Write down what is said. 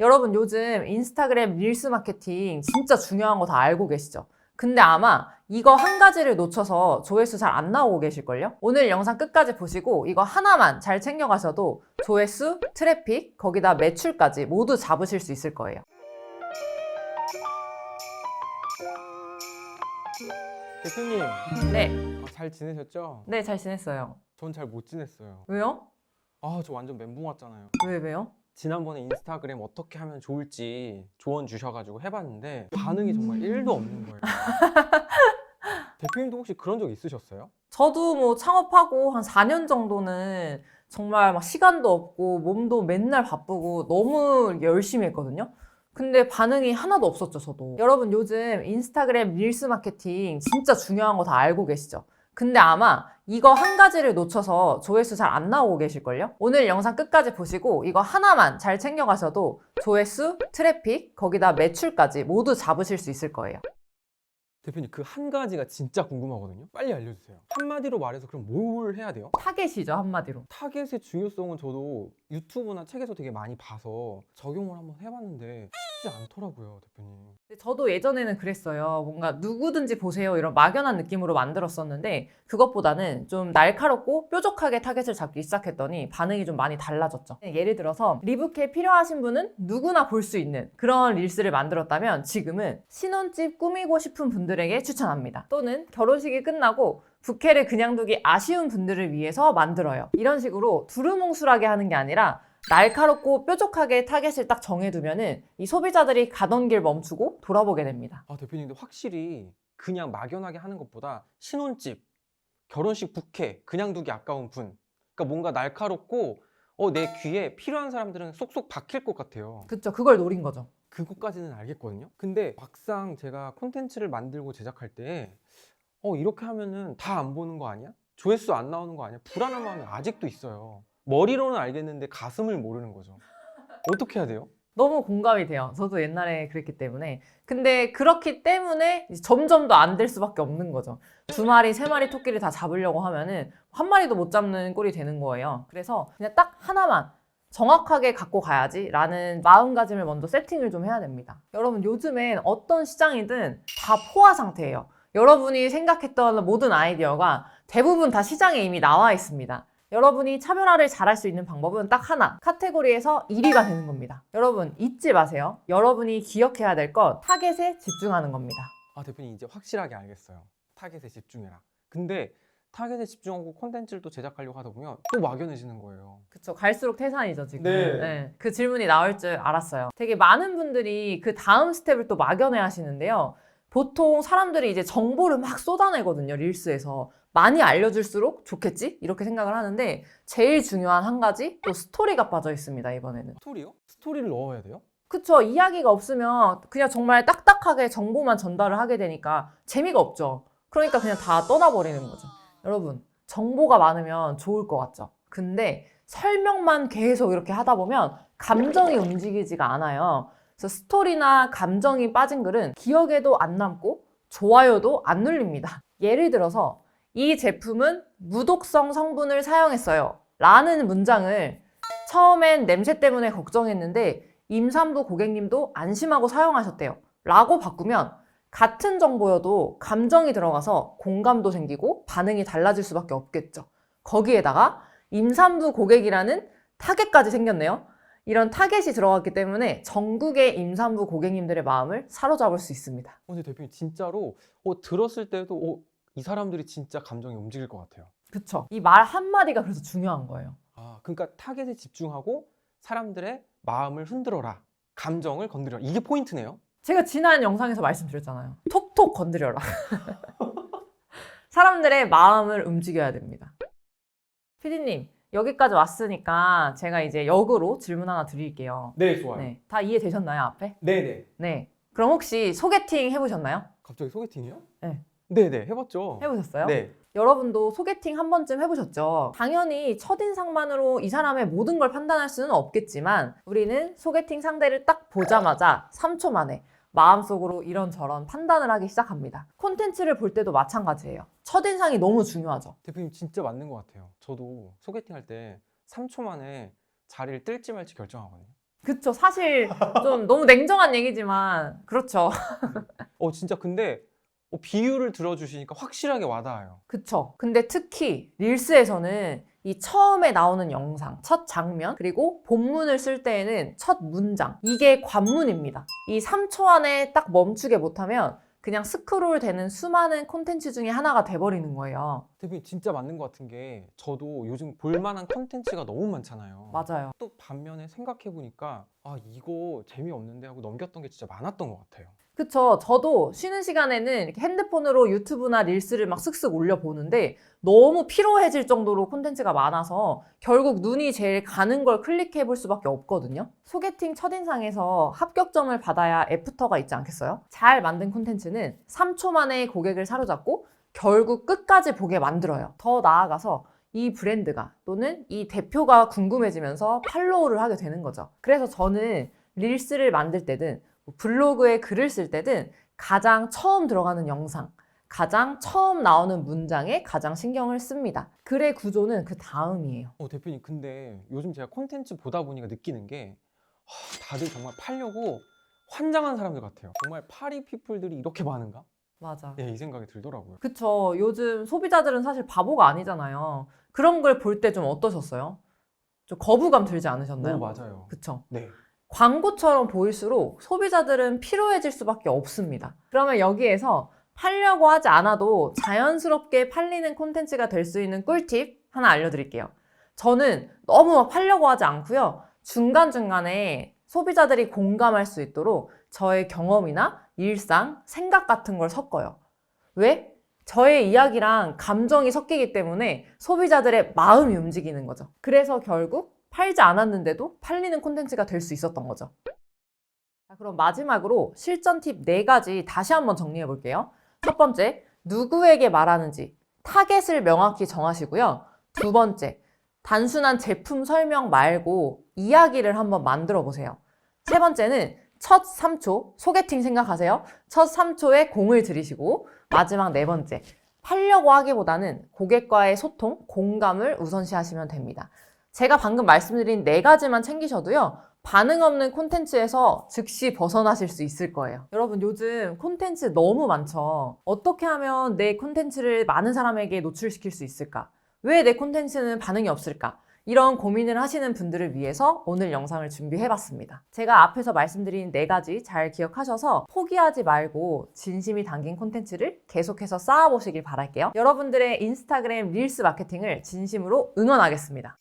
여러분 요즘 인스타그램 릴스 마케팅 진짜 중요한 거 다 알고 계시죠? 근데 아마 이거 한 가지를 놓쳐서 조회수 잘 안 나오고 계실걸요? 오늘 영상 끝까지 보시고 이거 하나만 잘 챙겨가셔도 조회수, 트래픽, 거기다 매출까지 모두 잡으실 수 있을 거예요. 대표님 네, 아, 잘 지내셨죠? 네, 잘 지냈어요. 전 잘 못 지냈어요. 왜요? 아 저 완전 멘붕 왔잖아요. 왜, 왜요? 지난번에 인스타그램 어떻게 하면 좋을지 조언 주셔가지고 해봤는데 반응이 정말 1도 없는 거예요. 대표님도 혹시 그런 적 있으셨어요? 저도 뭐 창업하고 한 4년 정도는 정말 막 시간도 없고 몸도 맨날 바쁘고 너무 열심히 했거든요. 근데 반응이 하나도 없었죠, 저도. 여러분 요즘 인스타그램 릴스 마케팅 진짜 중요한 거 다 알고 계시죠? 근데 아마 이거 한 가지를 놓쳐서 조회수 잘 안 나오고 계실걸요? 오늘 영상 끝까지 보시고 이거 하나만 잘 챙겨가셔도 조회수, 트래픽, 거기다 매출까지 모두 잡으실 수 있을 거예요. 대표님 그 한 가지가 진짜 궁금하거든요. 빨리 알려주세요. 한마디로 말해서 그럼 뭘 해야 돼요? 타겟이죠, 한마디로. 타겟의 중요성은 저도 유튜브나 책에서 되게 많이 봐서 적용을 한번 해봤는데 쉽지 않더라고요, 대표님. 저도 예전에는 그랬어요. 뭔가 누구든지 보세요. 이런 막연한 느낌으로 만들었었는데 그것보다는 좀 날카롭고 뾰족하게 타겟을 잡기 시작했더니 반응이 좀 많이 달라졌죠. 예를 들어서 리부케 필요하신 분은 누구나 볼 수 있는 그런 릴스를 만들었다면 지금은 신혼집 꾸미고 싶은 분들에게 추천합니다. 또는 결혼식이 끝나고 부케를 그냥 두기 아쉬운 분들을 위해서 만들어요. 이런 식으로 두루뭉술하게 하는 게 아니라 날카롭고 뾰족하게 타겟을 딱 정해두면은 이 소비자들이 가던 길 멈추고 돌아보게 됩니다. 아 대표님 근데 확실히 그냥 막연하게 하는 것보다 신혼집, 결혼식 부케 그냥 두기 아까운 분 그러니까 뭔가 날카롭고 어, 내 귀에 필요한 사람들은 쏙쏙 박힐 것 같아요 그쵸, 그걸 노린 거죠. 그것까지는 알겠거든요 근데 막상 제가 콘텐츠를 만들고 제작할 때 어, 이렇게 하면은 다 안 보는 거 아니야? 조회수 안 나오는 거 아니야? 불안한 마음이 아직도 있어요 머리로는 알겠는데 가슴을 모르는 거죠 어떻게 해야 돼요? 너무 공감이 돼요. 저도 옛날에 그랬기 때문에. 근데 그렇기 때문에 점점 더 안 될 수밖에 없는 거죠. 두 마리, 세 마리 토끼를 다 잡으려고 하면은 한 마리도 못 잡는 꼴이 되는 거예요. 그래서 그냥 딱 하나만 정확하게 갖고 가야지 라는 마음가짐을 먼저 세팅을 좀 해야 됩니다. 여러분 요즘엔 어떤 시장이든 다 포화 상태예요. 여러분이 생각했던 모든 아이디어가 대부분 다 시장에 이미 나와 있습니다. 여러분이 차별화를 잘할 수 있는 방법은 딱 하나. 카테고리에서 1위가 되는 겁니다. 여러분 잊지 마세요. 여러분이 기억해야 될 건 타겟에 집중하는 겁니다. 아 대표님 이제 확실하게 알겠어요. 타겟에 집중해라. 근데 타겟에 집중하고 콘텐츠를 또 제작하려고 하다 보면 또 막연해지는 거예요. 그쵸. 갈수록 태산이죠, 지금. 네. 그 질문이 나올 줄 알았어요. 되게 많은 분들이 그 다음 스텝을 또 막연해 하시는데요. 보통 사람들이 이제 정보를 막 쏟아내거든요, 릴스에서. 많이 알려줄수록 좋겠지? 이렇게 생각을 하는데, 제일 중요한 한 가지, 또 스토리가 빠져 있습니다, 이번에는. 스토리요? 스토리를 넣어야 돼요? 그쵸. 이야기가 없으면 그냥 정말 딱딱하게 정보만 전달을 하게 되니까 재미가 없죠. 그러니까 그냥 다 떠나버리는 거죠. 여러분, 정보가 많으면 좋을 것 같죠. 근데 설명만 계속 이렇게 하다 보면 감정이 움직이지가 않아요. 그래서 스토리나 감정이 빠진 글은 기억에도 안 남고 좋아요도 안 눌립니다. 예를 들어서 이 제품은 무독성 성분을 사용했어요. 라는 문장을 처음엔 냄새 때문에 걱정했는데 임산부 고객님도 안심하고 사용하셨대요. 라고 바꾸면 같은 정보여도 감정이 들어가서 공감도 생기고 반응이 달라질 수밖에 없겠죠. 거기에다가 임산부 고객이라는 타겟까지 생겼네요. 이런 타겟이 들어갔기 때문에 전국의 임산부 고객님들의 마음을 사로잡을 수 있습니다. 어, 근데 대표님 진짜로 어, 들었을 때도 어, 이 사람들이 진짜 감정이 움직일 것 같아요. 그쵸? 이 말 한마디가 그래서 중요한 거예요. 아 그러니까 타겟에 집중하고 사람들의 마음을 흔들어라. 감정을 건드려라. 이게 포인트네요. 제가 지난 영상에서 말씀드렸잖아요. 톡톡 건드려라. 사람들의 마음을 움직여야 됩니다. 피디님, 여기까지 왔으니까 제가 이제 역으로 질문 하나 드릴게요. 네 좋아요. 네. 다 이해되셨나요, 앞에? 네 네. 네. 그럼 혹시 소개팅 해보셨나요? 갑자기 소개팅이요? 네. 네네 해봤죠. 해보셨어요? 네. 여러분도 소개팅 한 번쯤 해보셨죠? 당연히 첫인상만으로 이 사람의 모든 걸 판단할 수는 없겠지만 우리는 소개팅 상대를 딱 보자마자 3초 만에 마음속으로 이런저런 판단을 하기 시작합니다. 콘텐츠를 볼 때도 마찬가지예요. 첫인상이 너무 중요하죠. 대표님 진짜 맞는 것 같아요. 저도 소개팅 할 때 3초 만에 자리를 뜰지 말지 결정하거든요. 그쵸. 사실 좀 너무 냉정한 얘기지만 그렇죠. 어 진짜 근데 어, 비유를 들어주시니까 확실하게 와닿아요. 그쵸. 근데 특히 릴스에서는 이 처음에 나오는 영상, 첫 장면, 그리고 본문을 쓸 때에는 첫 문장. 이게 관문입니다. 이 3초 안에 딱 멈추게 못하면 그냥 스크롤 되는 수많은 콘텐츠 중에 하나가 돼버리는 거예요. 대표님 진짜 맞는 것 같은 게 저도 요즘 볼만한 컨텐츠가 너무 많잖아요. 맞아요. 또 반면에 생각해 보니까 아 이거 재미없는데 하고 넘겼던 게 진짜 많았던 것 같아요. 그쵸. 저도 쉬는 시간에는 이렇게 핸드폰으로 유튜브나 릴스를 막 슥슥 올려보는데 너무 피로해질 정도로 콘텐츠가 많아서 결국 눈이 제일 가는 걸 클릭해 볼 수밖에 없거든요. 소개팅 첫인상에서 합격점을 받아야 애프터가 있지 않겠어요? 잘 만든 콘텐츠는 3초 만에 고객을 사로잡고 결국 끝까지 보게 만들어요. 더 나아가서 이 브랜드가 또는 이 대표가 궁금해지면서 팔로우를 하게 되는 거죠. 그래서 저는 릴스를 만들 때든 뭐 블로그에 글을 쓸 때든 가장 처음 들어가는 영상, 가장 처음 나오는 문장에 가장 신경을 씁니다. 글의 구조는 그 다음이에요. 어 대표님 근데 요즘 제가 콘텐츠 보다 보니까 느끼는 게 하, 다들 정말 팔려고 환장한 사람들 같아요. 정말 파리 피플들이 이렇게 많은가? 맞아. 예, 이 생각이 들더라고요. 그쵸. 요즘 소비자들은 사실 바보가 아니잖아요. 그런 걸 볼 때 좀 어떠셨어요? 좀 거부감 들지 않으셨나요? 어, 맞아요. 그쵸. 네. 광고처럼 보일수록 소비자들은 피로해질 수밖에 없습니다. 그러면 여기에서 팔려고 하지 않아도 자연스럽게 팔리는 콘텐츠가 될 수 있는 꿀팁 하나 알려드릴게요. 저는 너무 막 팔려고 하지 않고요. 중간중간에 소비자들이 공감할 수 있도록 저의 경험이나 일상, 생각 같은 걸 섞어요. 왜? 저의 이야기랑 감정이 섞이기 때문에 소비자들의 마음이 움직이는 거죠. 그래서 결국 팔지 않았는데도 팔리는 콘텐츠가 될 수 있었던 거죠. 자, 그럼 마지막으로 실전 팁 4가지 다시 한번 정리해 볼게요. 첫 번째, 누구에게 말하는지 타겟을 명확히 정하시고요. 두 번째, 단순한 제품 설명 말고 이야기를 한번 만들어 보세요. 세 번째는 첫 3초, 소개팅 생각하세요. 첫 3초에 공을 들이시고 마지막 네 번째, 팔려고 하기보다는 고객과의 소통, 공감을 우선시하시면 됩니다. 제가 방금 말씀드린 네 가지만 챙기셔도요. 반응 없는 콘텐츠에서 즉시 벗어나실 수 있을 거예요. 여러분 요즘 콘텐츠 너무 많죠. 어떻게 하면 내 콘텐츠를 많은 사람에게 노출시킬 수 있을까? 왜 내 콘텐츠는 반응이 없을까? 이런 고민을 하시는 분들을 위해서 오늘 영상을 준비해봤습니다. 제가 앞에서 말씀드린 네 가지 잘 기억하셔서 포기하지 말고 진심이 담긴 콘텐츠를 계속해서 쌓아보시길 바랄게요. 여러분들의 인스타그램 릴스 마케팅을 진심으로 응원하겠습니다.